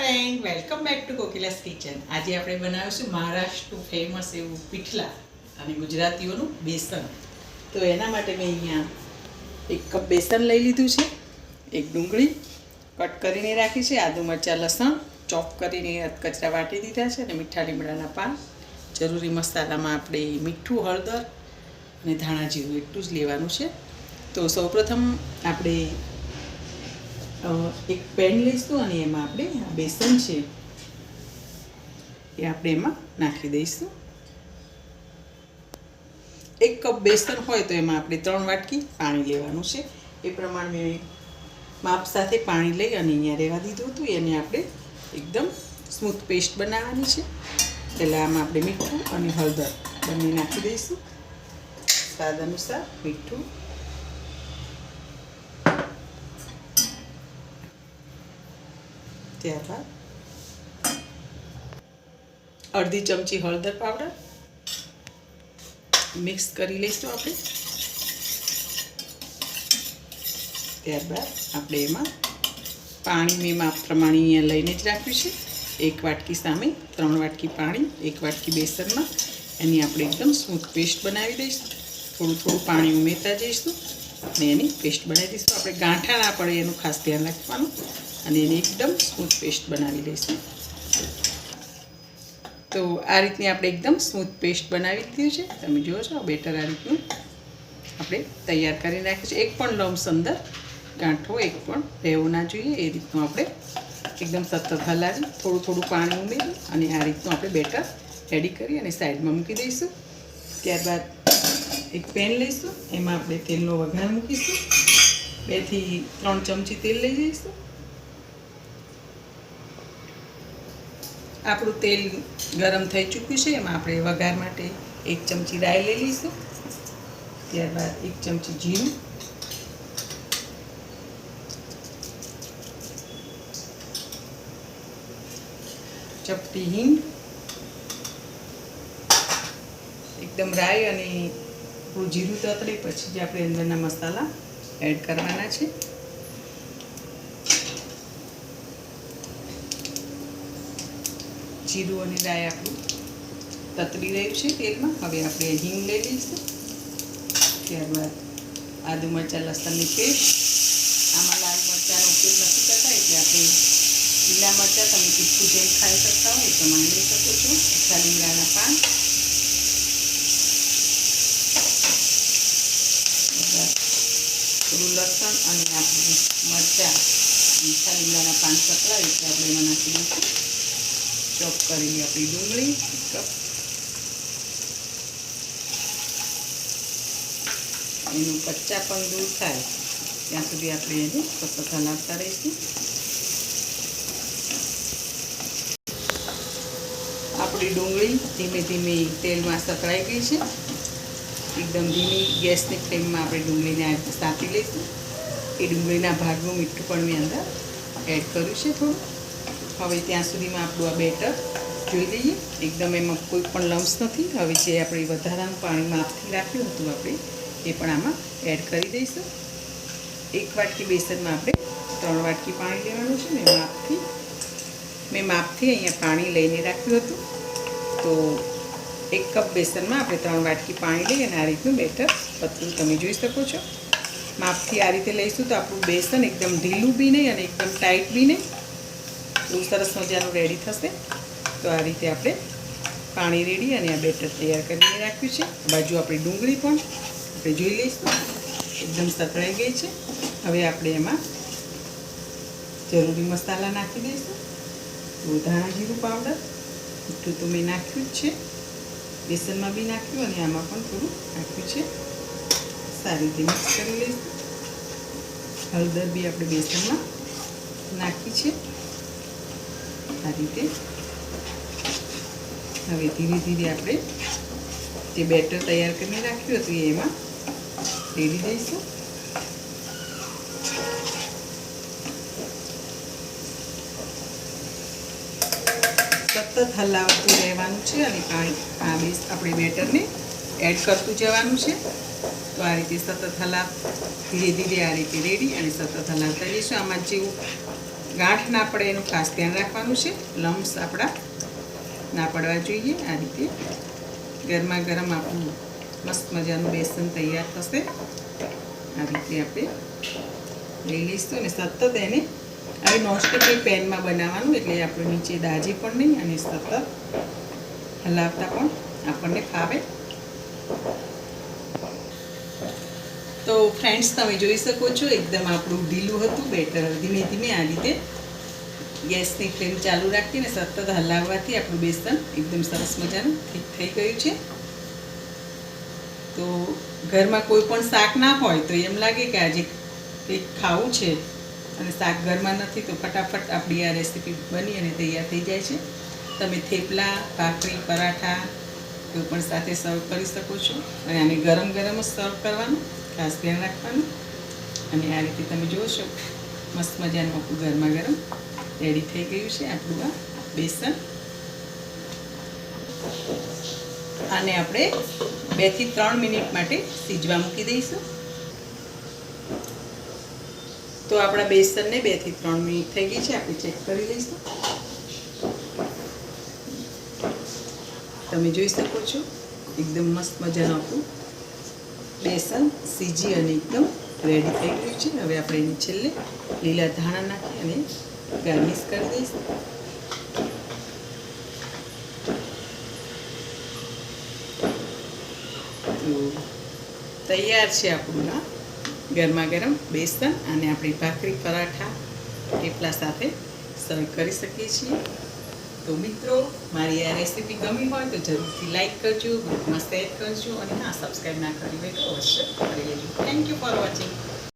Friend, welcome back to Kokila's kitchen. આજે આપણે બનાવીશું મહારાષ્ટ્રનું ફેમસ એવું પીઠલા અને ગુજરાતીઓનું બેસન. તો એના માટે મેં અહીંયા એક કપ બેસન લઈ લીધું છે, એક ડુંગળી કટ કરીને રાખી છે, આદુ મરચાં, લસણ, ચોપ કરીને કચરા વાટી દીધા છે અને મીઠા લીમડાના પાન. જરૂરી મસાલામાં આપણે મીઠું, હળદર અને ધાણા જીરું એટલું જ લેવાનું છે. તો સૌપ્રથમ આપણે એક પેન લઈશું અને એમાં આપણે આ બેસન છે એ આપણે એમાં નાખી દઈશું. એક કપ બેસન હોય તો એમાં આપણે ત્રણ વાટકી પાણી લેવાનું છે. એ પ્રમાણે મેં માપ સાથે પાણી લઈ અને અહીંયા રહેવા દીધું હતું. એને આપણે એકદમ સ્મૂથ પેસ્ટ બનાવવાની છે. પહેલાં આમાં આપણે મીઠું અને હળદર બંને નાખી દઈશું. સ્વાદ અનુસાર મીઠું ત્યારબાદ અડધી ચમચી હળદર પાવડર. મિક્સ કરી લઈશું આપણે. ત્યારબાદ આપણે એમાં પાણી મેં માપ પ્રમાણે અહીંયા લઈને જ રાખ્યું છે. એક વાટકી સામે, ત્રણ વાટકી પાણી, એક વાટકી બેસનમાં. એની આપણે એકદમ સ્મૂથ પેસ્ટ બનાવી દઈશું. થોડું થોડું પાણી ઉમેરતા જઈશું અને એની પેસ્ટ બનાવી દઈશું. આપણે ગાંઠા ના પડે એનું ખાસ ધ્યાન રાખવાનું. અને એની એકદમ સ્મૂથ પેસ્ટ બનાવી લઈશું. તો આ રીતની આપણે એકદમ સ્મૂથ પેસ્ટ બનાવી દીધી છે. તમે જુઓ છો બેટર આ રીતનું આપણે તૈયાર કરી નાખ્યું છે. એક પણ લમ્સ અંદર ગાંઠો એક પણ રહેવો ના જોઈએ. એ રીતનું આપણે એકદમ સતત હલાવી, થોડું થોડું પાણી ઉમેરી અને આ રીતનું આપણે બેટર રેડી કરી અને સાઈડમાં મૂકી દઈશું. ત્યારબાદ એક પેન લઈશું. એમાં આપણે તેલનો વઘાર મૂકીશું. બેથી ત્રણ ચમચી તેલ લઈ જઈશું. આપણું તેલ ગરમ થઈ ચૂક્યું છે, એમાં આપણે વઘાર માટે એક ચમચી રાઈ લઈ લઈશું. ત્યારબાદ એક ચમચી જીરું ચપટી હિંગ. એકદમ રાઈ અને જીરું તતડે પછી જ આપણે અંદરના મસાલા એડ કરવાના છે. જીરું અને રાય આપણું. તતરી રહ્યું છે તેલમાં. હવે આપણે હિંગ લઈ લઈશું. ત્યારબાદ આદુ મરચાં, લસણની પેસ્ટ. આમાં લાલ મરચાંનો ઉપયોગ નથી કરતા, એટલે આપણે લીલા મરચાં તમે તીખું જેમ ખાઈ શકતા હોય તો માંડી શકો છો. મીઠા લીમડાના પાન. થોડું લસણ અને આપણે મરચાં મીઠા લીમડાના પાન સકળાય એટલે આપણે એમાં નાખી દઈશું. ચોપ કરીને આપણી ડુંગળી કપ એનું કચ્ચા પણ દૂર થાય. ત્યાં સુધી આપણે એને સતત નાખતા રહીશું. આપણી ડુંગળી ધીમે ધીમે તેલમાં સતળાઈ ગઈ છે. એકદમ ધીમી ગેસની ફ્લેમમાં આપણે ડુંગળીને આ રીતે સાંતી લઈશું. એ ડુંગળીના ભાગનું મીઠું પણ મેં અંદર એડ કર્યું છે થોડું. હવે ત્યાં સુધીમાં આપણું આ બેટર જોઈ લઈએ. એકદમ એમાં કોઈ પણ લમ્સ નથી. હવે જે આપણે વધારાનું પાણી માપથી રાખ્યું હતું આપણે, એ પણ આમાં એડ કરી દઈશું. એક વાટકી બેસનમાં આપણે ત્રણ વાટકી પાણી લેવાનું છે. મેં માપથી મેં માપથી અહીંયા પાણી લઈને રાખ્યું હતું. તો એક કપ બેસનમાં આપણે ત્રણ વાટકી પાણી લઈએ અને આ રીતનું બેટર પતલું તમે જોઈ શકો છો. માપથી આ રીતે લઈશું તો આપણું બેસન એકદમ ઢીલું બી નહીં અને એકદમ ટાઈટ બી નહીં. બહુ સરસ મજાનું રેડી થશે. તો આ રીતે આપણે પાણી રેડી અને આ બેટર તૈયાર કરીને રાખ્યું છે. બાજુ આપણી ડુંગળી પણ આપણે જોઈ લઈશું. એકદમ સતળાઈ ગઈ છે. હવે આપણે એમાં જરૂરી મસાલા નાખી દઈશું. ધાણા જીરું પાવડર મીઠું તો મેં નાખ્યું જ છે. બેસનમાં બી નાખ્યું અને આમાં પણ થોડું નાખ્યું છે. સારી રીતે મિક્સ કરી લઈશું. હળદર બી આપણે બેસનમાં નાખી છે. આ રીતે. હવે ધીરે ધીરે આપણે જે બેટર તૈયાર કરીને રાખ્યું હતું એમાં રેડી દઈશું. સતત હલાવતું રહેવાનું છે અને પાણી, આ બેસ આપણે બેટરને એડ કરતું જવાનું છે. તો આ રીતે સતત હલાવ, ધીરે ધીરે આ રીતે રેડી અને સતત હલાવતા જઈશું. આમાં જેવું ગાંઠ ના પડે એનું ખાસ ધ્યાન રાખવાનું છે. લમ્સ આપણા ના પડવા જોઈએ. આ રીતે ગરમા ગરમ આપણું મસ્ત મજાનું બેસન તૈયાર થશે. આ રીતે આપણે લઈ લઈશું અને સતત એને આવી નોનસ્ટિકની પેનમાં બનાવવાનું એટલે આપણે નીચે દાજી પણ નહીં અને સતત હલાવતા પણ આપણને ફાવે. તો ફ્રેન્ડ્સ તમે જોઈ શકો છો, એકદમ આપણું ઢીલું હતું બેટર ધીમે ધીમે આ રીતે ગેસની ફ્લેમ ચાલુ રાખીને સતત હલાવવાથી આપણું બેસન એકદમ સરસ મજાનું ઠીક થઈ ગયું છે. તો ઘરમાં કોઈ પણ શાક ના હોય તો એમ લાગે કે આજે કંઈક ખાવું છે અને શાક ઘરમાં નથી તો ફટાફટ આપણી આ રેસીપી બની અને તૈયાર થઈ જાય છે. તમે થેપલા, ભાખરી, પરાઠા કોઈ પણ સાથે સર્વ કરી શકો છો. અને આને ગરમ ગરમ જ સર્વ કરવાનું. ખાસ ધ્યાન રાખવાનું. અને આ રીતે તમે જોશો, મસ્ત મજાનું આપણું ગરમા ગરમ રેડી થઈ ગયું છે આપણું આ બેસન. આને આપણે બેથી ત્રણ મિનિટ માટે સીજવા મૂકી દઈશું. તો આપણા બેસનને બેથી ત્રણ મિનિટ થઈ ગઈ છે, આપણે ચેક કરી લઈશું. તમે જોઈ શકો છો, એકદમ મસ્ત મજાનું આપણું બેસન, સીજી અને એકદમ રેડી થઈ ગયું છે. હવે આપણે એની છેલ્લે લીલા ધાણા નાખી અને ગાર્નિશ કરી દઈશ. તો તૈયાર છે આપણું આ ગરમા ગરમ બેસન. અને આપણી ભાખરી પરાઠા થેપલા સાથે સર્વ કરી શકીએ છીએ. તો મિત્રો, મારી આ રેસીપી ગમી હોય તો જરૂરથી લાઇક કરજો ગ્રુપમાં શેર કરજો અને હા સબસ્ક્રાઈબ ના કરી હોય તો અવશ્ય કરી લેજો. Thank you for watching